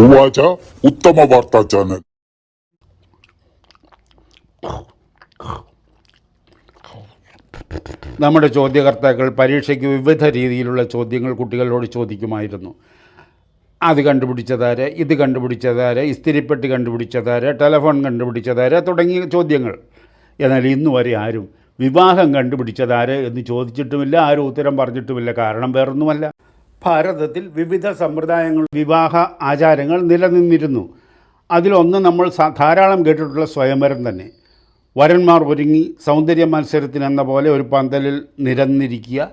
ഉവാച ഉത്തമ വാർത്താ ചാനൽ. നമ്മുടെ ചോദ്യകർത്താക്കൾ പരീക്ഷയ്ക്ക് വിവിധ രീതിയിലുള്ള ചോദ്യങ്ങൾ കുട്ടികളോട് ചോദിക്കുമായിരുന്നു. അത് കണ്ടുപിടിച്ചതാര് ഇത് കണ്ടുപിടിച്ചതാര് ഇസ്തിരിപ്പെട്ടി കണ്ടുപിടിച്ചതാര് ടെലഫോൺ കണ്ടുപിടിച്ചതാര് തുടങ്ങിയ ചോദ്യങ്ങൾ. എന്നാൽ ഇന്ന് വരെ ആരും വിവാഹം കണ്ടുപിടിച്ചതാര് എന്ന് ചോദിച്ചിട്ടുമില്ല ആരും ഉത്തരം പറഞ്ഞിട്ടുമില്ല. കാരണം വേറൊന്നുമല്ല. ഭാരതത്തിൽ വിവിധ സമ്പ്രദായങ്ങൾ വിവാഹ ആചാരങ്ങൾ നിലനിന്നിരുന്നു. അതിലൊന്ന് നമ്മൾ ധാരാളം കേട്ടിട്ടുള്ള സ്വയംവരം തന്നെ. വരന്മാർ ഒരുങ്ങി സൗന്ദര്യ മത്സരത്തിനെന്ന പോലെ ഒരു പന്തലിൽ നിരന്നിരിക്കുക.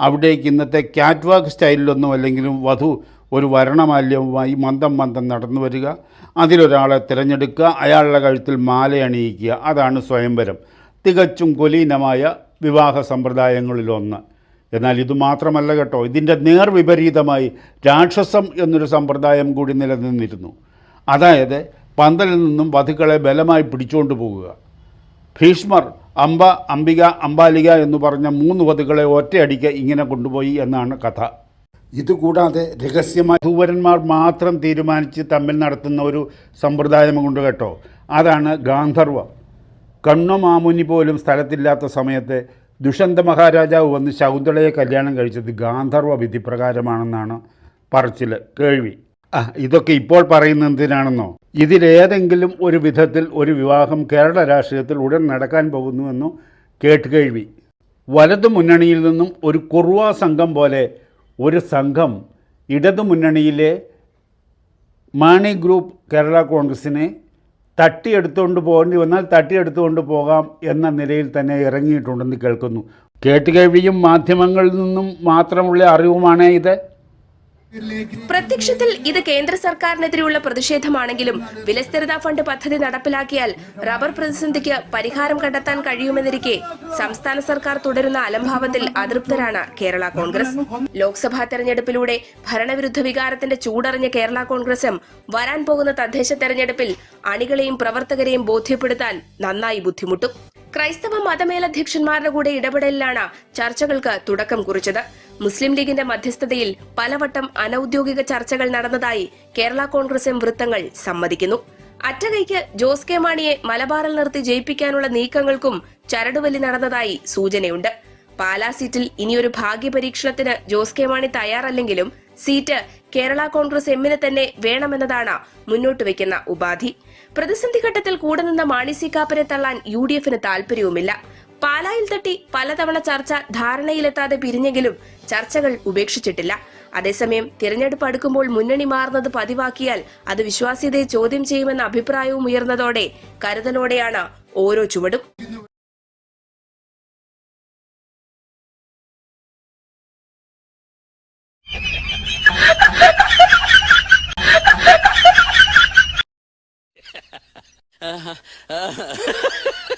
അവിടേക്ക് ഇന്നത്തെ കാറ്റ്വാക്ക് സ്റ്റൈലിലൊന്നും അല്ലെങ്കിലും വധു ഒരു വരണമാല്യവുമായി മന്ദം മന്ദം നടന്നു വരിക. അതിലൊരാളെ തിരഞ്ഞെടുക്കുക അയാളുടെ കഴുത്തിൽ മാല അണിയിക്കുക. അതാണ് സ്വയംവരം. തികച്ചും കുലീനമായ വിവാഹ സമ്പ്രദായങ്ങളിലൊന്ന്. എന്നാൽ ഇത് മാത്രമല്ല കേട്ടോ. ഇതിന്റെ നേർവിപരീതമായി രാക്ഷസം എന്നൊരു സമ്പ്രദായം കൂടി നിലനിന്നിരുന്നു. അതായത് പന്തലിൽ നിന്നും വധുക്കളെ ബലമായി പിടിച്ചുകൊണ്ട് പോകുക. ഭീഷ്മർ അംബ അംബിക അംബാലിക എന്ന് പറഞ്ഞ മൂന്ന് വധുക്കളെ ഒറ്റയടിക്ക് ഇങ്ങനെ കൊണ്ടുപോയി എന്നാണ് കഥ. ഇതുകൂടാതെ രഹസ്യമായി ധൂവരന്മാർ മാത്രം തീരുമാനിച്ച് തമ്മിൽ നടത്തുന്ന ഒരു സമ്പ്രദായമുണ്ട് കേട്ടോ. അതാണ് ഗാന്ധർവം. കണ്ണമാമുനി പോലും സ്ഥലത്തില്ലാത്ത സമയത്ത് ദുഷന്ത മഹാരാജാവ് വന്ന് ശകുന്തളയെ കല്യാണം കഴിച്ചത് ഗാന്ധർവ വിധി പ്രകാരമാണെന്നാണ് പറച്ചിൽ കേൾവി. ആ ഇതൊക്കെ ഇപ്പോൾ പറയുന്നത് എന്തിനാണെന്നോ? ഇതിലേതെങ്കിലും ഒരു വിധത്തിൽ ഒരു വിവാഹം കേരള രാഷ്ട്രീയത്തിൽ ഉടൻ നടക്കാൻ പോകുന്നുവെന്നോ കേട്ട് കേൾവി. വലതു മുന്നണിയിൽ നിന്നും ഒരു കുറുവ സംഘം പോലെ ഒരു സംഘം ഇടതു മുന്നണിയിലെ മാണി ഗ്രൂപ്പ് കേരള കോൺഗ്രസിനെ തട്ടിയെടുത്തുകൊണ്ട് പോകേണ്ടി വന്നാൽ തട്ടിയെടുത്തുകൊണ്ട് പോകാം എന്ന നിലയിൽ തന്നെ ഇറങ്ങിയിട്ടുണ്ടെന്ന് കേൾക്കുന്നു. കേട്ടുകേൾവിയും മാധ്യമങ്ങളിൽ നിന്നും മാത്രമുള്ള അറിവുമാണ് ഇത്. പ്രത്യക്ഷത്തിൽ ഇത് കേന്ദ്ര സർക്കാരിനെതിരെയുള്ള പ്രതിഷേധമാണെങ്കിലും വിലസ്ഥിരതാ ഫണ്ട് പദ്ധതി നടപ്പിലാക്കിയാൽ റബ്ബർ പ്രതിസന്ധിക്ക് പരിഹാരം കണ്ടെത്താൻ കഴിയുമെന്നിരിക്കെ സംസ്ഥാന സർക്കാർ തുടരുന്ന അലംഭാവത്തിൽ അതൃപ്തരാണ് കേരള കോൺഗ്രസ്. ലോക്സഭാ തെരഞ്ഞെടുപ്പിലൂടെ ഭരണവിരുദ്ധ വികാരത്തിന്റെ ചൂടറിഞ്ഞ കേരള കോൺഗ്രസും വരാൻ പോകുന്ന തദ്ദേശ തെരഞ്ഞെടുപ്പിൽ അണികളെയും പ്രവർത്തകരെയും ബോധ്യപ്പെടുത്താൻ നന്നായി ബുദ്ധിമുട്ടും. ക്രൈസ്തവ മതമേലധ്യക്ഷന്മാരുടെ കൂടെ ഇടപെടലിലാണ് ചർച്ചകൾക്ക് തുടക്കം കുറിച്ചത്. മുസ്ലിം ലീഗിന്റെ മധ്യസ്ഥതയിൽ പലവട്ടം അനൌദ്യോഗിക ചർച്ചകൾ നടന്നതായി കേരള കോൺഗ്രസ് എം വൃത്തങ്ങൾ സമ്മതിക്കുന്നു. അറ്റകൈക്ക് ജോസ് കെ മാണിയെ മലബാറിൽ നിർത്തി ജയിപ്പിക്കാനുള്ള നീക്കങ്ങൾക്കും ചരടുവലി നടന്നതായി സൂചനയുണ്ട്. പാലാ സീറ്റിൽ ഇനിയൊരു ഭാഗ്യ പരീക്ഷണത്തിന് ജോസ് കെ മാണി തയ്യാറല്ലെങ്കിലും സീറ്റ് കേരള കോൺഗ്രസ് എമ്മിന് തന്നെ വേണമെന്നതാണ് മുന്നോട്ട് വയ്ക്കുന്ന ഉപാധി. പ്രതിസന്ധി ഘട്ടത്തിൽ കൂടെ നിന്ന മാണി സി കാപ്പനെ തള്ളാൻ യു ഡി എഫിന് താല്പര്യവുമില്ല പാലായിൽ തട്ടി പലതവണ ചർച്ച ധാരണയിലെത്താതെ പിരിഞ്ഞെങ്കിലും ചർച്ചകൾ ഉപേക്ഷിച്ചിട്ടില്ല. അതേസമയം തിരഞ്ഞെടുപ്പ് അടുക്കുമ്പോൾ മുന്നണി മാറുന്നത് പതിവാക്കിയാൽ അത് വിശ്വാസ്യതയെ ചോദ്യം ചെയ്യുമെന്ന അഭിപ്രായവും ഉയർന്നതോടെ കരുതലോടെയാണ് ഓരോ ചുവടും. uh, uh.